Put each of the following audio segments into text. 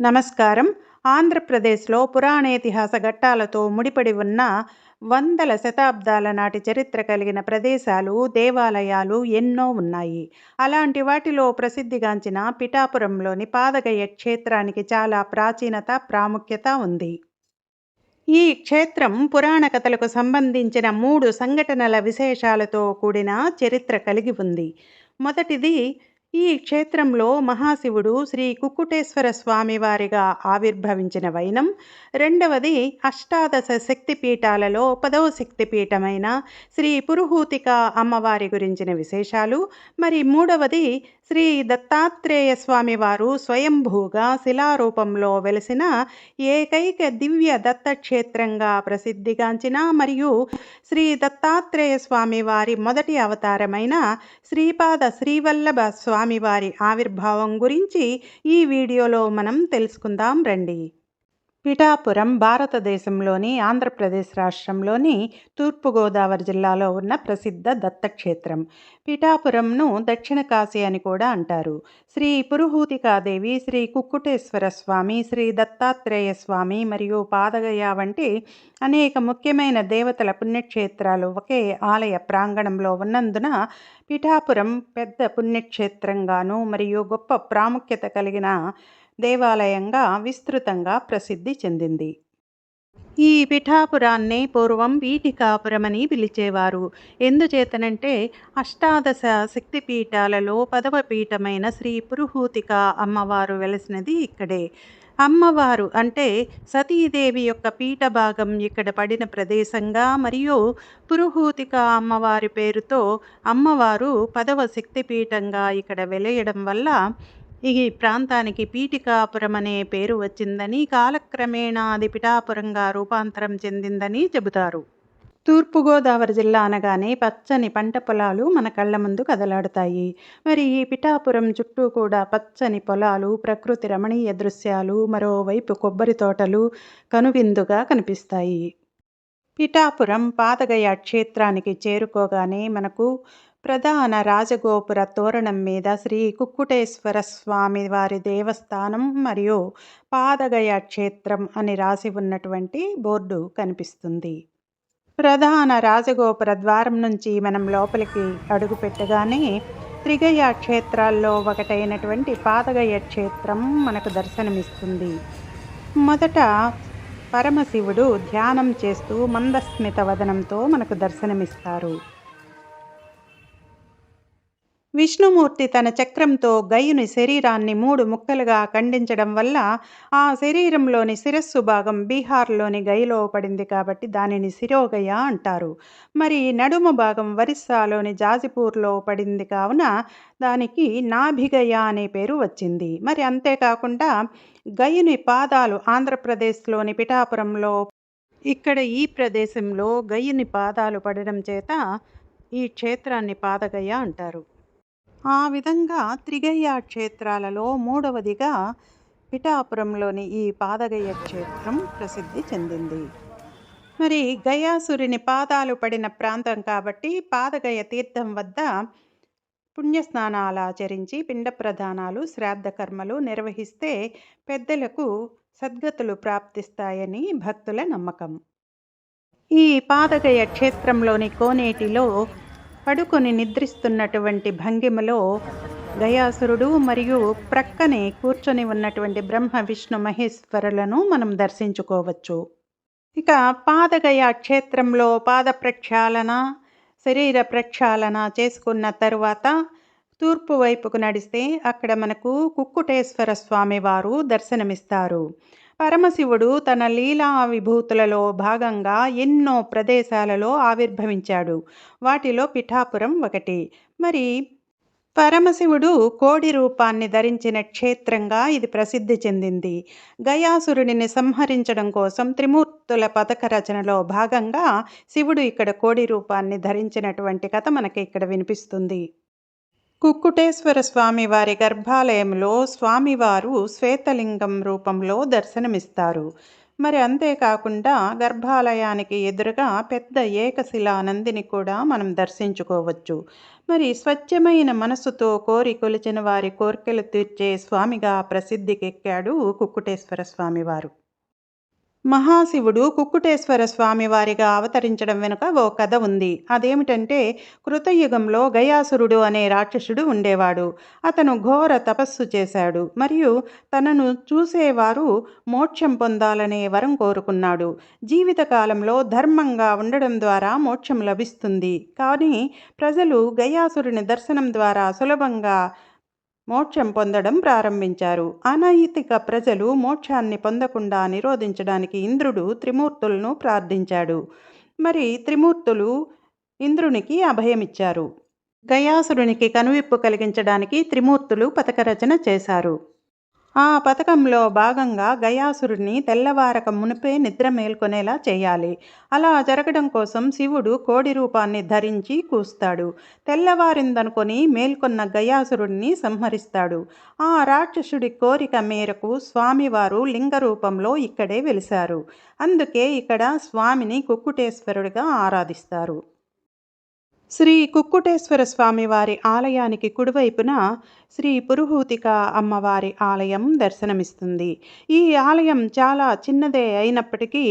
నమస్కారం. ఆంధ్రప్రదేశ్లో పురాణేతిహాస ఘట్టాలతో ముడిపడి ఉన్న వందల శతాబ్దాల నాటి చరిత్ర కలిగిన ప్రదేశాలు దేవాలయాలు ఎన్నో ఉన్నాయి. అలాంటి వాటిలో ప్రసిద్ధిగాంచిన పిఠాపురంలోని పాదగయ క్షేత్రానికి చాలా ప్రాచీనత ప్రాముఖ్యత ఉంది. ఈ క్షేత్రం పురాణ కథలకు సంబంధించిన మూడు సంఘటనల విశేషాలతో కూడిన చరిత్ర కలిగి ఉంది. మొదటిది ఈ క్షేత్రంలో మహాశివుడు శ్రీ కుక్కుటేశ్వర స్వామివారిగా ఆవిర్భవించిన వైనం రెండవది అష్టాదశ శక్తిపీఠాలలో పదవ శక్తిపీఠమైన శ్రీ పురుహూతిక అమ్మవారి గురించిన విశేషాలు మరి మూడవది శ్రీ దత్తాత్రేయ స్వామివారు స్వయంభూగా శిలారూపంలో వెలిసిన ఏకైక దివ్య దత్తక్షేత్రంగా ప్రసిద్ధిగాంచిన మరియు శ్రీ దత్తాత్రేయ స్వామివారి మొదటి అవతారమైన శ్రీపాద శ్రీవల్లభ స్వామివారి ఆవిర్భావం గురించి ఈ వీడియోలో మనం తెలుసుకుందాం రండి. పిఠాపురం భారతదేశంలోని ఆంధ్రప్రదేశ్ రాష్ట్రంలోని తూర్పుగోదావరి జిల్లాలో ఉన్న ప్రసిద్ధ దత్తక్షేత్రం. పిఠాపురంను దక్షిణ కాశీ అని కూడా అంటారు. శ్రీ పురుహూతికాదేవి శ్రీ కుక్కుటేశ్వర స్వామి శ్రీ దత్తాత్రేయ స్వామి మరియు పాదగయ వంటి అనేక ముఖ్యమైన దేవతల పుణ్యక్షేత్రాలు ఒకే ఆలయ ప్రాంగణంలో ఉన్నందున పిఠాపురం పెద్ద పుణ్యక్షేత్రంగాను మరియు గొప్ప ప్రాముఖ్యత కలిగిన దేవాలయంగా విస్తృతంగా ప్రసిద్ధి చెందింది. ఈ పిఠాపురాన్ని పూర్వం వీటికాపురమని పిలిచేవారు. ఎందుచేతనంటే అష్టాదశ శక్తిపీఠాలలో పదవ పీఠమైన శ్రీ పురుహూతిక అమ్మవారు వెలసినది ఇక్కడే. అమ్మవారు అంటే సతీదేవి యొక్క పీఠ భాగం ఇక్కడ పడిన ప్రదేశంగా మరియు పురుహూతిక అమ్మవారి పేరుతో అమ్మవారు పదవ శక్తిపీఠంగా ఇక్కడ వెలయడం వల్ల ఈ ప్రాంతానికి పీఠికాపురం అనే పేరు వచ్చిందని కాలక్రమేణా అది పిఠాపురంగా రూపాంతరం చెందిందని చెబుతారు. తూర్పుగోదావరి జిల్లా అనగానే పచ్చని పంట పొలాలు మన కళ్ళ ముందు కదలాడుతాయి. మరి ఈ పిఠాపురం చుట్టూ కూడా పచ్చని పొలాలు ప్రకృతి రమణీయ దృశ్యాలు మరోవైపు కొబ్బరి తోటలు కనువిందుగా కనిపిస్తాయి. పిఠాపురం పాతగయ క్షేత్రానికి చేరుకోగానే మనకు ప్రధాన రాజగోపుర తోరణం మీద శ్రీ కుక్కుటేశ్వర స్వామి వారి దేవస్థానం మరియు పాదగయ క్షేత్రం అని రాసి ఉన్నటువంటి బోర్డు కనిపిస్తుంది. ప్రధాన రాజగోపుర ద్వారం నుంచి మనం లోపలికి అడుగు పెట్టగానే త్రిగయ క్షేత్రాల్లో ఒకటైనటువంటి పాదగయ క్షేత్రం మనకు దర్శనమిస్తుంది. మొదట పరమశివుడు ధ్యానం చేస్తూ మందస్మిత వదనంతో మనకు దర్శనమిస్తారు. విష్ణుమూర్తి తన చక్రంతో గయుని శరీరాన్ని మూడు ముక్కలుగా ఖండించడం వల్ల ఆ శరీరంలోని శిరస్సు భాగం బీహార్లోని గయలో పడింది కాబట్టి దానిని శిరోగయ అంటారు. మరి నడుము భాగం ఒరిస్సాలోని జాజిపూర్లో పడింది కావున దానికి నాభిగయ అనే పేరు వచ్చింది. మరి అంతేకాకుండా గయుని పాదాలు ఆంధ్రప్రదేశ్లోని పిఠాపురంలో ఇక్కడ ఈ ప్రదేశంలో గయ్యుని పాదాలు పడడం చేత ఈ క్షేత్రాన్ని పాదగయ అంటారు. ఆ విధంగా త్రిగయ్య క్షేత్రాలలో మూడవదిగా పిఠాపురంలోని ఈ పాదగయ్య క్షేత్రం ప్రసిద్ధి చెందింది. మరి గయాసురుని పాదాలు పడిన ప్రాంతం కాబట్టి పాదగయ తీర్థం వద్ద పుణ్యస్నానాలు ఆచరించి పిండ ప్రధానాలు శ్రాద్ధ కర్మలు నిర్వహిస్తే పెద్దలకు సద్గతులు ప్రాప్తిస్తాయని భక్తుల నమ్మకం. ఈ పాదగయ క్షేత్రంలోని కోనేటిలో పడుకొని నిద్రిస్తున్నటువంటి భంగిమలో గయాసురుడు మరియు ప్రక్కనే కూర్చొని ఉన్నటువంటి బ్రహ్మ విష్ణు మహేశ్వరులను మనం దర్శించుకోవచ్చు. ఇక పాదగయ క్షేత్రంలో పాద ప్రక్షాళన శరీర ప్రక్షాళన చేసుకున్న తరువాత తూర్పు వైపుకు నడిస్తే అక్కడ మనకు కుక్కుటేశ్వర స్వామి వారు దర్శనమిస్తారు. పరమశివుడు తన లీలా విభూతులలో భాగంగా ఎన్నో ప్రదేశాలలో ఆవిర్భవించాడు. వాటిలో పిఠాపురం ఒకటి. మరి పరమశివుడు కోడి రూపాన్ని ధరించిన క్షేత్రంగా ఇది ప్రసిద్ధి చెందింది. గయాసురుడిని సంహరించడం కోసం త్రిమూర్తుల పథక రచనలో భాగంగా శివుడు ఇక్కడ కోడి రూపాన్ని ధరించినటువంటి కథ మనకి ఇక్కడ వినిపిస్తుంది. కుక్కుటేశ్వర స్వామి వారి గర్భాలయంలో స్వామివారు శ్వేతలింగం రూపంలో దర్శనమిస్తారు. మరి అంతేకాకుండా గర్భాలయానికి ఎదురుగా పెద్ద ఏకశిలా నందిని కూడా మనం దర్శించుకోవచ్చు. మరి స్వచ్ఛమైన మనసుతో కోరి కొలిచిన వారి కోరికలు తీర్చే స్వామిగా ప్రసిద్ధికెక్కాడు కుక్కుటేశ్వర స్వామివారు. మహాశివుడు కుక్కుటేశ్వర స్వామి వారిగా అవతరించడం వెనుక ఓ కథ ఉంది. అదేమిటంటే కృతయుగంలో గయాసురుడు అనే రాక్షసుడు ఉండేవాడు. అతను ఘోర తపస్సు చేశాడు. మరియు తనను చూసేవారు మోక్షం పొందాలనే వరం కోరుకున్నాడు. జీవితకాలంలో ధర్మంగా ఉండడం ద్వారా మోక్షం లభిస్తుంది. కానీ ప్రజలు గయాసురుని దర్శనం ద్వారా సులభంగా మోక్షం పొందడం ప్రారంభించారు. అనైతిక ప్రజలు మోక్షాన్ని పొందకుండా నిరోధించడానికి ఇంద్రుడు త్రిమూర్తులను ప్రార్థించాడు. మరి త్రిమూర్తులు ఇంద్రునికి అభయమిచ్చారు. గయాసురునికి కనువిప్పు కలిగించడానికి త్రిమూర్తులు పథకరచన చేశారు. ఆ పథకంలో భాగంగా గయాసురుడిని తెల్లవారక మునిపే నిద్ర మేల్కొనేలా చేయాలి. అలా జరగడం కోసం శివుడు కోడి రూపాన్ని ధరించి కూస్తాడు. తెల్లవారిందనుకొని మేల్కొన్న గయాసురుడిని సంహరిస్తాడు. ఆ రాక్షసుడి కోరిక మేరకు స్వామివారు లింగ రూపంలో ఇక్కడే వెలిశారు. అందుకే ఇక్కడ స్వామిని కుక్కుటేశ్వరుడిగా ఆరాధిస్తారు. శ్రీ కుక్కుటేశ్వర స్వామి వారి ఆలయానికి కుడివైపున శ్రీ పురుహూతిక అమ్మవారి ఆలయం దర్శనమిస్తుంది. ఈ ఆలయం చాలా చిన్నదే అయినప్పటికీ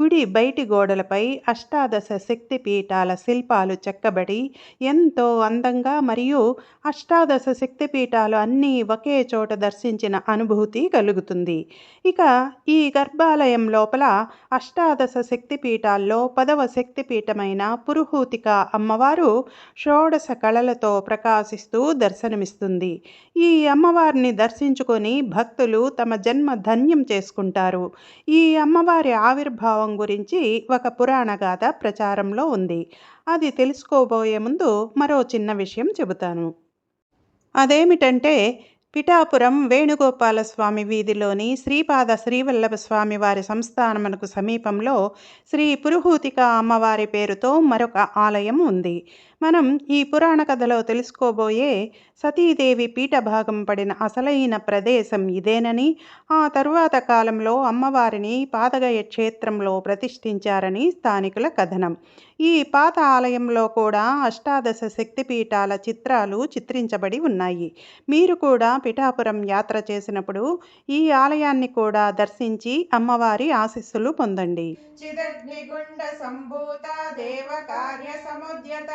గుడి బయటి గోడలపై అష్టాదశ శక్తి పీఠాల శిల్పాలు చెక్కబడి ఎంతో అందంగా మరియు అష్టాదశ శక్తి పీఠాలు అన్నీ ఒకే చోట దర్శించిన అనుభూతి కలుగుతుంది. ఇక ఈ గర్భాలయం లోపల అష్టాదశ శక్తి పీఠాల్లో పదవ శక్తిపీఠమైన పురుహూతిక అమ్మవారు షోడశ కళలతో ప్రకాశిస్తూ దర్శనమిస్తుంది. ఈ అమ్మవారిని దర్శించుకొని భక్తులు తమ జన్మ ధన్యం చేసుకుంటారు. ఈ అమ్మవారి ఆవిర్భావం గురించి ఒక పురాణ గాథ ప్రచారంలో ఉంది. అది తెలుసుకోబోయే ముందు మరో చిన్న విషయం చెబుతాను. అదేమిటంటే పిఠాపురం వేణుగోపాల స్వామి వీధిలోని శ్రీపాద శ్రీవల్లభ స్వామి వారి సంస్థానమునకు సమీపంలో శ్రీ పురుహూతిక అమ్మవారి పేరుతో మరొక ఆలయం ఉంది. మనం ఈ పురాణ కథలో తెలుసుకోబోయే సతీదేవి పీఠభాగం పడిన అసలైన ప్రదేశం ఇదేనని ఆ తరువాత కాలంలో అమ్మవారిని పాతగయ క్షేత్రంలో ప్రతిష్ఠించారని స్థానికుల కథనం. ఈ పాత ఆలయంలో కూడా అష్టాదశ శక్తిపీఠాల చిత్రాలు చిత్రించబడి ఉన్నాయి. మీరు కూడా పిఠాపురం యాత్ర చేసినప్పుడు ఈ ఆలయాన్ని కూడా దర్శించి అమ్మవారి ఆశీస్సులు పొందండి. చిదగ్నిగుండ సంభూత దేవ కార్య సముద్యత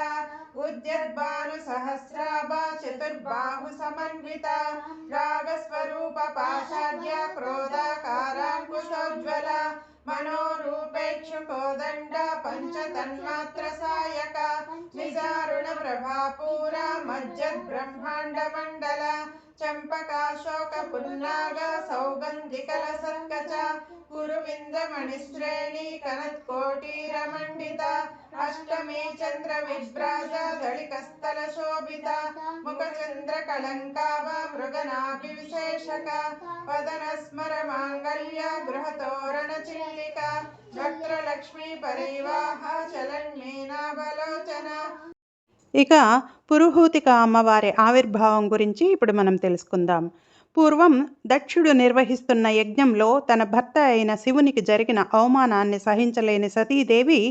उद्यद्भानुसहस्राभा चतुर्बाहुसमन्विता रागस्वरूपपाशाद्या क्रोधाकाराङ्कुशोज्ज्वला मनोरूपेक्षुकोदण्ड पञ्चतन्मात्रसायका निदारुणप्रभापूरा मज्जद्ब्रह्माण्डमण्डला चम्पकाशोकपुल्लाग च गुरुविन्दमणिश्रेणी कनत्कोटीरमण्डिता अष्टमे चन्द्रविभ्राज दलिकस्थलशोभिता मुखचन्द्रकलङ्काव मृगनाभिविशेषक वदनस्मरमाङ्गल्य गृहतोरणचिल्लिका वक्त्रलक्ष्मी परिवाह चलन्मीनाबलोचना ఇక పురుహూతిక అమ్మవారి ఆవిర్భావం గురించి ఇప్పుడు మనం తెలుసుకుందాం. పూర్వం దక్షుడు నిర్వహిస్తున్న యజ్ఞంలో తన భర్త అయిన శివునికి జరిగిన అవమానాన్ని సహించలేని సతీదేవి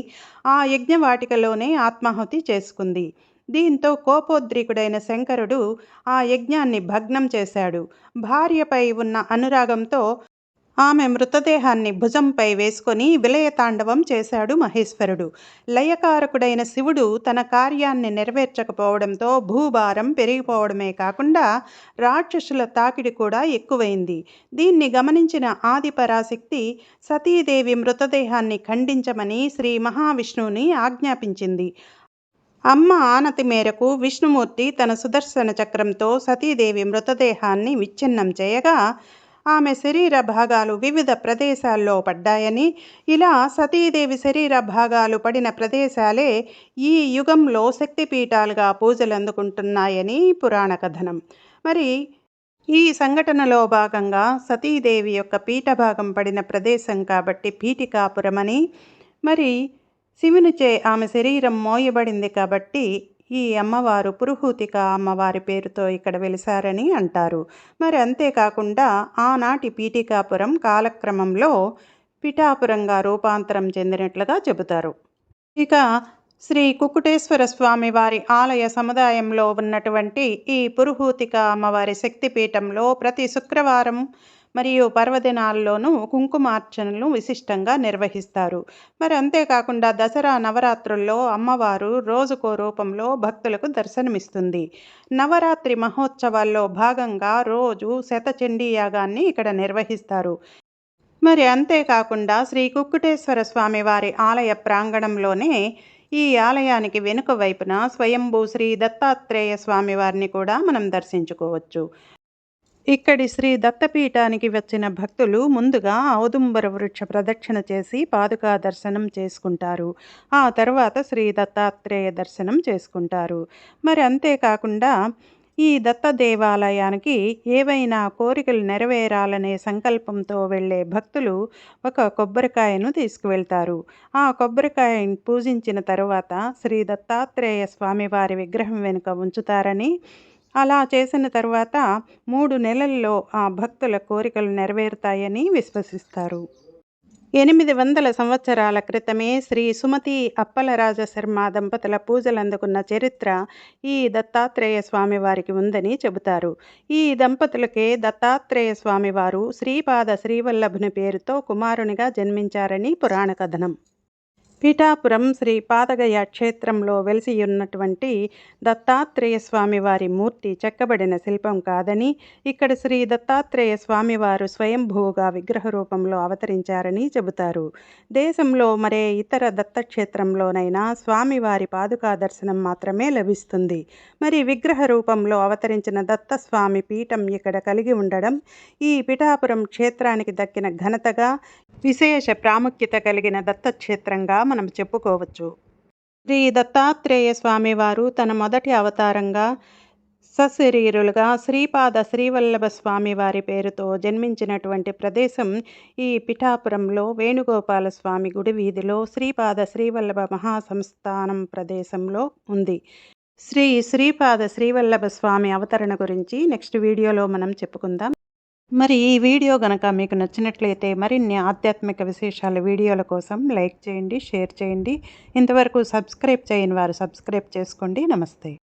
ఆ యజ్ఞవాటికలోనే ఆత్మాహుతి చేసుకుంది. దీంతో కోపోద్రీకుడైన శంకరుడు ఆ యజ్ఞాన్ని భగ్నం చేశాడు. భార్యపై ఉన్న అనురాగంతో ఆమె మృతదేహాన్ని భుజంపై వేసుకొని విలయతాండవం చేశాడు మహేశ్వరుడు. లయకారకుడైన శివుడు తన కార్యాన్ని నెరవేర్చకపోవడంతో భూభారం పెరిగిపోవడమే కాకుండా రాక్షసుల తాకిడి కూడా ఎక్కువైంది. దీన్ని గమనించిన ఆదిపరాశక్తి సతీదేవి మృతదేహాన్ని ఖండించమని శ్రీ మహావిష్ణువుని ఆజ్ఞాపించింది. అమ్మ ఆనతి మేరకు విష్ణుమూర్తి తన సుదర్శన చక్రంతో సతీదేవి మృతదేహాన్ని విచ్ఛిన్నం చేయగా ఆమె శరీర భాగాలు వివిధ ప్రదేశాల్లో పడ్డాయని ఇలా సతీదేవి శరీర భాగాలు పడిన ప్రదేశాలే ఈ యుగంలో శక్తిపీఠాలుగా పూజలు అందుకుంటున్నాయని పురాణ కథనం. మరి ఈ సంఘటనలో భాగంగా సతీదేవి యొక్క పీఠభాగం పడిన ప్రదేశం కాబట్టి పీఠికాపురమని మరి శివునిచే ఆమె శరీరం మోయబడింది కాబట్టి ఈ అమ్మవారు పురుహూతిక అమ్మవారి పేరుతో ఇక్కడ వెలిసారని అంటారు. మరి అంతేకాకుండా ఆనాటి పీఠికాపురం కాలక్రమంలో పిఠాపురంగా రూపాంతరం చెందినట్లుగా చెబుతారు. ఇక శ్రీ కుకుటేశ్వర స్వామి వారి ఆలయ సముదాయంలో ఉన్నటువంటి ఈ పురుహూతిక అమ్మవారి శక్తిపీఠంలో ప్రతి శుక్రవారం మరియు పర్వదినాల్లోనూ కుంకుమార్చనలు విశిష్టంగా నిర్వహిస్తారు. మరి అంతేకాకుండా దసరా నవరాత్రుల్లో అమ్మవారు రోజుకో రూపంలో భక్తులకు దర్శనమిస్తుంది. నవరాత్రి మహోత్సవాల్లో భాగంగా రోజు శతచండీ యాగాన్ని ఇక్కడ నిర్వహిస్తారు. మరి అంతేకాకుండా శ్రీ కుక్కుటేశ్వర స్వామి వారి ఆలయ ప్రాంగణంలోనే ఈ ఆలయానికి వెనుక వైపున స్వయంభూ శ్రీ దత్తాత్రేయ స్వామి వారిని కూడా మనం దర్శించుకోవచ్చు. ఇక్కడి శ్రీ దత్తపీఠానికి వచ్చిన భక్తులు ముందుగా ఔదుంబర వృక్ష ప్రదక్షిణ చేసి పాదుకా దర్శనం చేసుకుంటారు. ఆ తర్వాత శ్రీ దత్తాత్రేయ దర్శనం చేసుకుంటారు. మరి అంతేకాకుండా ఈ దత్త దేవాలయానికి ఏవైనా కోరికలు నెరవేరాలనే సంకల్పంతో వెళ్ళే భక్తులు ఒక కొబ్బరికాయను తీసుకువెళ్తారు. ఆ కొబ్బరికాయను పూజించిన తరువాత శ్రీ దత్తాత్రేయ స్వామివారి విగ్రహం వెనుక ఉంచుతారని అలా చేసిన తర్వాత మూడు నెలల్లో ఆ భక్తుల కోరికలు నెరవేరుతాయని విశ్వసిస్తారు. ఎనిమిది వందల సంవత్సరాల క్రితమే శ్రీ సుమతి అప్పలరాజ శర్మ దంపతుల పూజలు అందుకున్న చరిత్ర ఈ దత్తాత్రేయ స్వామి వారికి ఉందని చెబుతారు. ఈ దంపతులకే దత్తాత్రేయ స్వామివారు శ్రీపాద శ్రీవల్లభుని పేరుతో కుమారునిగా జన్మించారని పురాణ కథనం పీఠాపురం శ్రీ పాదగయ క్షేత్రంలో వెలిసి ఉన్నటువంటి దత్తాత్రేయ స్వామివారి మూర్తి చెక్కబడిన శిల్పం కాదని ఇక్కడ శ్రీ దత్తాత్రేయ స్వామివారు స్వయంభూగా విగ్రహ రూపంలో అవతరించారని చెబుతారు. దేశంలో మరే ఇతర దత్తక్షేత్రంలోనైనా స్వామివారి పాదుకా దర్శనం మాత్రమే లభిస్తుంది. మరి విగ్రహ రూపంలో అవతరించిన దత్తస్వామి పీఠం ఇక్కడ కలిగి ఉండడం ఈ పిఠాపురం క్షేత్రానికి దక్కిన ఘనతగా విశేష ప్రాముఖ్యత కలిగిన దత్తక్షేత్రంగా మనం చెప్పుకోవచ్చు. శ్రీ దత్తాత్రేయ స్వామివారు తన మొదటి అవతారంగా సశరీరులుగా శ్రీపాద శ్రీవల్లభ స్వామి వారి పేరుతో జన్మించినటువంటి ప్రదేశం ఈ పిఠాపురంలో వేణుగోపాల స్వామి గుడి వీధిలో శ్రీపాద శ్రీవల్లభ మహాసంస్థానం ప్రదేశంలో ఉంది. శ్రీ శ్రీపాద శ్రీవల్లభ స్వామి అవతరణ గురించి నెక్స్ట్ వీడియోలో మనం చెప్పుకుందాం. మరి ఈ వీడియో గనక మీకు నచ్చినట్లయితే మరిన్ని ఆధ్యాత్మిక విశేషాల వీడియోల కోసం లైక్ చేయండి షేర్ చేయండి. ఇంతవరకు సబ్స్క్రైబ్ చేయని వారు సబ్స్క్రైబ్ చేసుకోండి. నమస్తే.